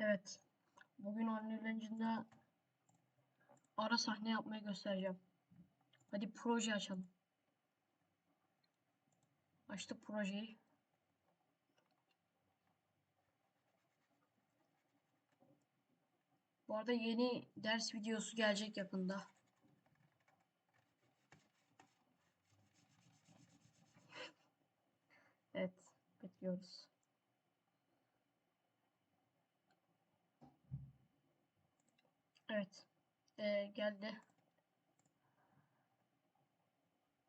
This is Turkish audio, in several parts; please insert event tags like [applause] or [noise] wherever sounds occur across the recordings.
Evet. Bugün Unreal Engine'da ara sahne yapmayı göstereceğim. Hadi proje açalım. Açtık projeyi. Bu arada yeni ders videosu gelecek yakında. [laughs] Evet, bekliyoruz. Evet, ee, geldi.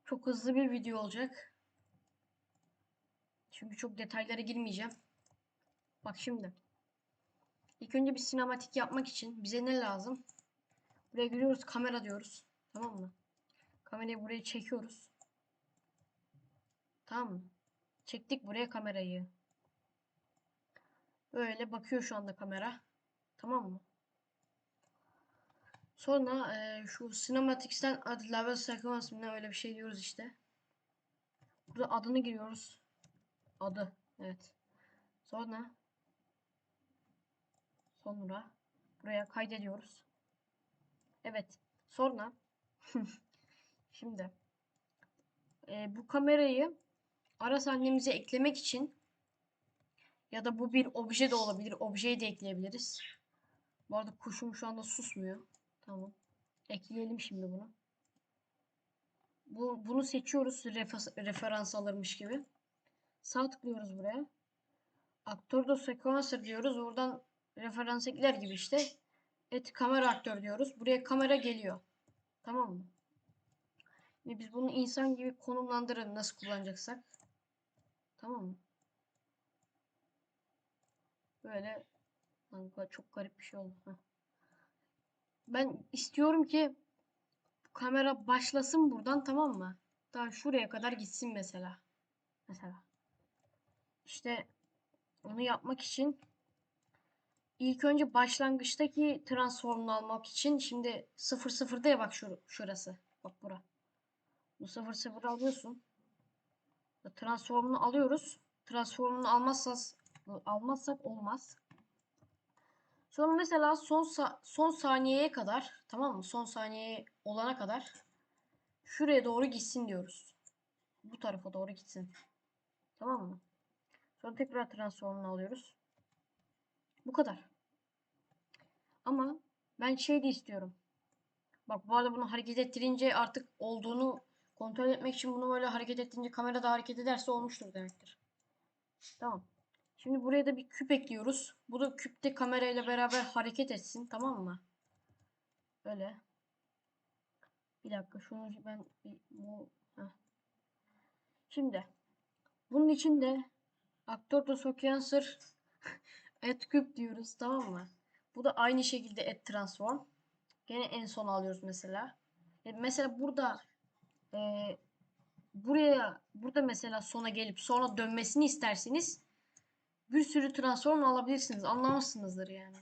Çok hızlı bir video olacak. Çünkü çok detaylara girmeyeceğim. Bak şimdi. İlk önce bir sinematik yapmak için bize ne lazım? Buraya giriyoruz, kamera diyoruz. Tamam mı? Kamerayı buraya çekiyoruz. Tamam mı? Çektik buraya kamerayı. Böyle bakıyor şu anda kamera. Tamam mı? Sonra e, şu Cinematics'ten add level mi ne öyle bir şey diyoruz işte. Burada adını giriyoruz. Adı. Evet. Sonra sonra buraya kaydediyoruz. Evet. Sonra [laughs] şimdi e, bu kamerayı ara sahnemize eklemek için ya da bu bir obje de olabilir. Objeyi de ekleyebiliriz. Bu arada kuşum şu anda susmuyor. Tamam. Ekleyelim şimdi bunu. Bu, bunu seçiyoruz refer, referans alırmış gibi. Sağ tıklıyoruz buraya. Aktör de sequencer diyoruz. Oradan referans ekler gibi işte. Et kamera aktör diyoruz. Buraya kamera geliyor. Tamam mı? Ve biz bunu insan gibi konumlandıralım nasıl kullanacaksak. Tamam mı? Böyle çok garip bir şey oldu. Heh. Ben istiyorum ki kamera başlasın buradan tamam mı? Daha şuraya kadar gitsin mesela. Mesela. İşte onu yapmak için ilk önce başlangıçtaki transformunu almak için şimdi 0 0'da ya bak şur şurası. Bak bura. Bu 0 0 alıyorsun. Transformunu alıyoruz. Transformunu almazsak almazsak olmaz. Sonra mesela son son saniyeye kadar tamam mı? Son saniye olana kadar şuraya doğru gitsin diyoruz. Bu tarafa doğru gitsin. Tamam mı? Sonra tekrar transformunu alıyoruz. Bu kadar. Ama ben şey de istiyorum. Bak bu arada bunu hareket ettirince artık olduğunu kontrol etmek için bunu böyle hareket ettirince kamera da hareket ederse olmuştur demektir. Tamam. Şimdi buraya da bir küp ekliyoruz. Bu da küpte kamerayla beraber hareket etsin. Tamam mı? Böyle. Bir dakika şunu ben bir bu Heh. Şimdi bunun için de aktör de sequencer et küp diyoruz tamam mı? Bu da aynı şekilde et transform. Gene en son alıyoruz mesela. E mesela burada e, buraya burada mesela sona gelip sonra dönmesini isterseniz bir sürü transform alabilirsiniz. Anlamışsınızdır yani.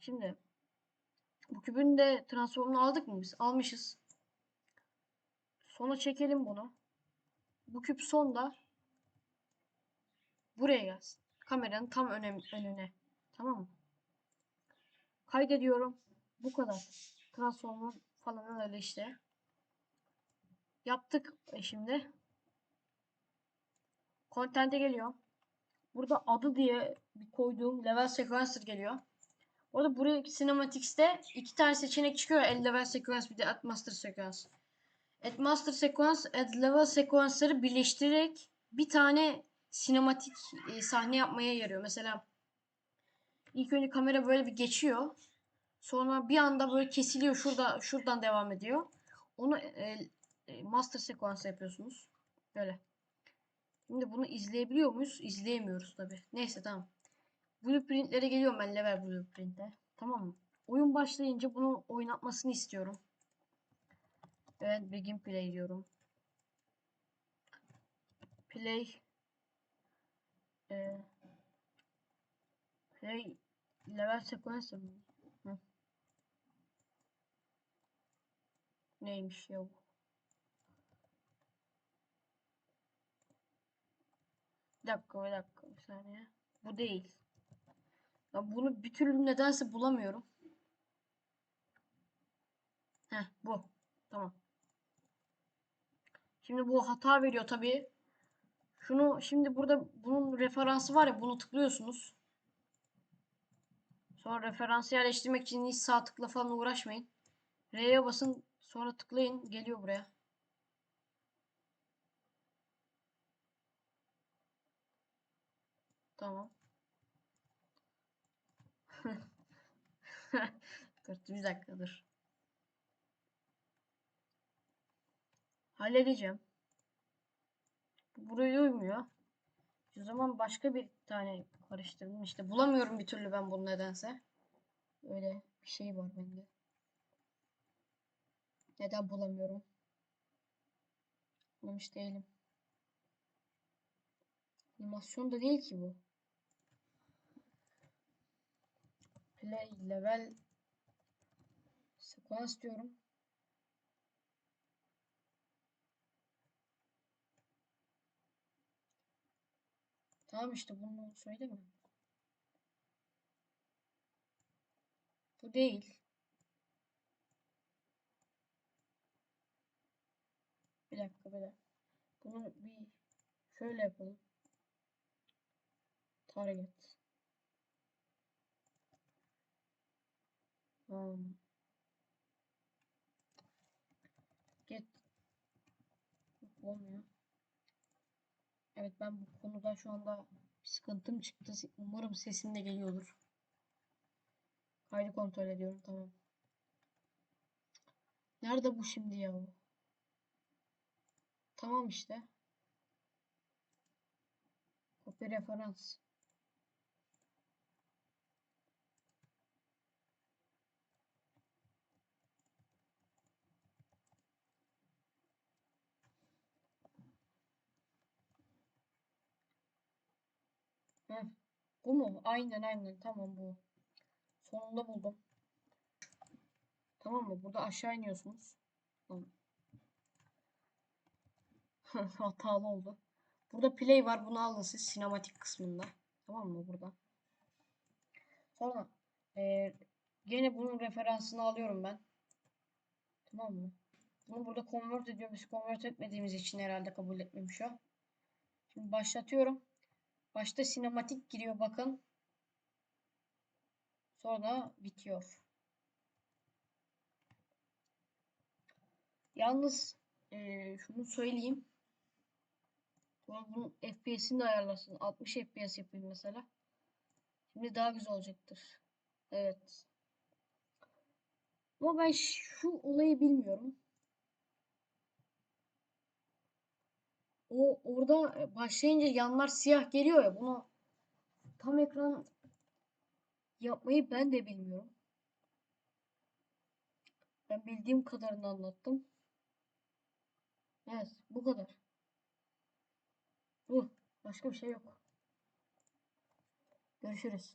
Şimdi bu kübün de transformunu aldık mı biz? Almışız. Sona çekelim bunu. Bu küp sonda buraya gelsin. Kameranın tam önem, önüne. Tamam mı? Kaydediyorum. Bu kadar. Transformer falan öyle işte. Yaptık şimdi. Content'e geliyor. Burada adı diye bir koyduğum level sequencer geliyor. Orada buraya Cinematics'te iki tane seçenek çıkıyor. Add level sequence bir de add master sequence. Add master sequence, add level sequencer'ı birleştirerek bir tane sinematik e, sahne yapmaya yarıyor. Mesela ilk önce kamera böyle bir geçiyor. Sonra bir anda böyle kesiliyor. Şurada şuradan devam ediyor. Onu e, e, master sequence yapıyorsunuz. Böyle. Şimdi bunu izleyebiliyor muyuz? İzleyemiyoruz tabi. Neyse tamam. Blueprintlere geliyorum ben level blueprint'e. Tamam mı? Oyun başlayınca bunu oynatmasını istiyorum. Evet begin play diyorum. Play e, play level sequence mi? Hı. Neymiş ya bu? Bir dakika bir dakika bir saniye. Bu değil. Ya bunu bir türlü nedense bulamıyorum. Heh bu. Tamam. Şimdi bu hata veriyor tabii. Şunu şimdi burada bunun referansı var ya bunu tıklıyorsunuz. Sonra referansı yerleştirmek için hiç sağ tıkla falan uğraşmayın. R'ye basın sonra tıklayın geliyor buraya. Tamam. [laughs] dur bir dakika dur. Halledeceğim. Bu buraya uymuyor. O zaman başka bir tane karıştırdım. İşte bulamıyorum bir türlü ben bunu nedense. Öyle bir şey var bende. Neden bulamıyorum? Anlamış değilim. Animasyon da değil ki bu. Play level sequence diyorum. Tamam işte bunu söyleme. Bu değil. Bir dakika bir dakika. Bunu bir şöyle yapalım. Target. Um, get olmuyor. Evet ben bu konuda şu anda bir sıkıntım çıktı. Umarım sesim de geliyordur. Kaydı kontrol ediyorum tamam. Nerede bu şimdi ya? Tamam işte. Copy referans. Heh, bu mu? Aynen aynen tamam bu. Sonunda buldum. Tamam mı? Burada aşağı iniyorsunuz. Tamam. [laughs] Hatalı oldu. Burada play var. Bunu alın siz sinematik kısmında. Tamam mı? Burada. Sonra e, gene bunun referansını alıyorum ben. Tamam mı? Bunu burada convert ediyor. Biz convert etmediğimiz için herhalde kabul etmemiş o. Şimdi başlatıyorum. Başta sinematik giriyor bakın. Sonra bitiyor. Yalnız e, şunu söyleyeyim. Bunun FPS'ini de ayarlasın. 60 FPS yapayım mesela. Şimdi daha güzel olacaktır. Evet. Ama ben şu olayı bilmiyorum. O orada başlayınca yanlar siyah geliyor ya bunu tam ekran yapmayı ben de bilmiyorum. Ben bildiğim kadarını anlattım. Evet, bu kadar. Bu. Başka bir şey yok. Görüşürüz.